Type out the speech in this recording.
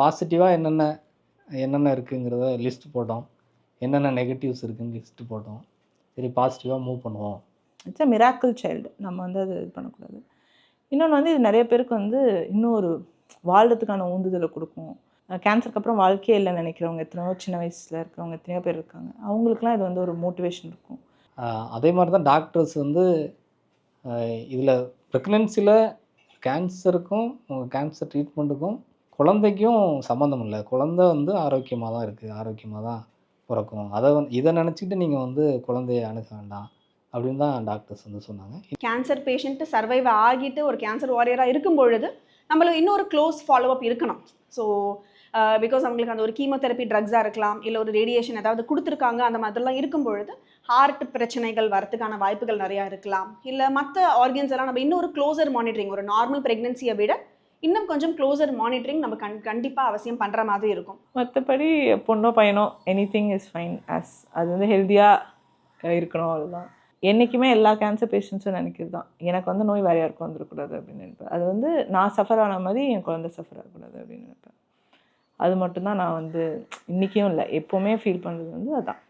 பாசிட்டிவாக என்னென்ன என்னென்ன இருக்குங்கிறத லிஸ்ட் போட்டோம். என்னென்ன நெகட்டிவ்ஸ் இருக்குன்னு லிஸ்ட் போட்டோம். சரி பாசிட்டிவாக மூவ் பண்ணுவோம். இட்ஸ் அ மிராக்கிள் சைல்டு நம்ம வந்து அது இது பண்ணக்கூடாது. இன்னொன்று வந்து இது நிறைய பேருக்கு வந்து இன்னும் ஒரு வாழ்றதுக்கான ஊந்துதலை கொடுக்கும். கேன்சருக்கு அப்புறம் வாழ்க்கையே இல்லைன்னு நினைக்கிறவங்க எத்தனையோ சின்ன வயசில் இருக்கிறவங்க எத்தனையோ பேர் இருக்காங்க. அவங்களுக்குலாம் இது வந்து ஒரு மோட்டிவேஷன் இருக்கும். அதே மாதிரி தான் டாக்டர்ஸ் வந்து இதில் ப்ரெக்னென்சியில் கேன்சருக்கும் கேன்சர் ட்ரீட்மெண்ட்டுக்கும் குழந்தைக்கும் சம்மந்தம் இல்லை. குழந்தை வந்து ஆரோக்கியமாக தான் இருக்குது ஆரோக்கியமாக தான் பிறக்கும். அதை வந்து இதை நினச்சிக்கிட்டு நீங்கள் வந்து குழந்தைய அணுக வேண்டாம் அப்படின்னு தான் டாக்டர்ஸ் வந்து சொன்னாங்க. கேன்சர் பேஷண்ட்டு சர்வைவ் ஆகிட்டு ஒரு கேன்சர் வாரியராக இருக்கும் பொழுது நம்மளுக்கு இன்னொரு க்ளோஸ் ஃபாலோஅப் இருக்கணும். ஸோ பிகாஸ் அவங்களுக்கு அந்த ஒரு கீமோதெரப்பி ட்ரக்ஸாக இருக்கலாம் இல்லை ஒரு ரேடியேஷன் ஏதாவது கொடுத்துருக்காங்க அந்த மாதிரிலாம் இருக்கும் பொழுது ஹார்ட் பிரச்சனைகள் வரத்துக்கான வாய்ப்புகள் நிறையா இருக்கலாம். இல்லை மற்ற ஆர்கன்ஸ் எல்லாம் நம்ம இன்னொரு க்ளோசர் மானிட்டரிங் ஒரு நார்மல் ப்ரெக்னென்சியை விட இன்னும் கொஞ்சம் க்ளோசர் மானிட்டரிங் நம்ம கண் கண்டிப்பாக அவசியம் பண்ணுற மாதிரி இருக்கும். மற்றபடி பொண்ணோ பையனோ any thing is fine as அது வந்து ஹெல்த்தியாக இருக்கணும் அதுதான். என்றைக்குமே எல்லா கேன்சர் பேஷண்ட்ஸும் நினைக்கிறது தான் எனக்கு வந்து நோய் வேறு யாருக்கும் வந்துடக்கூடாது அப்படின்னு நினைப்பேன். அது வந்து நான் சஃபர் ஆன மாதிரி என் குழந்தை சஃபர் ஆகக்கூடாது அப்படின்னு நினைப்பேன். அது மட்டும்தான் நான் வந்து இன்றைக்கும் இல்லை எப்போவுமே ஃபீல் பண்ணுறது வந்து அதான்.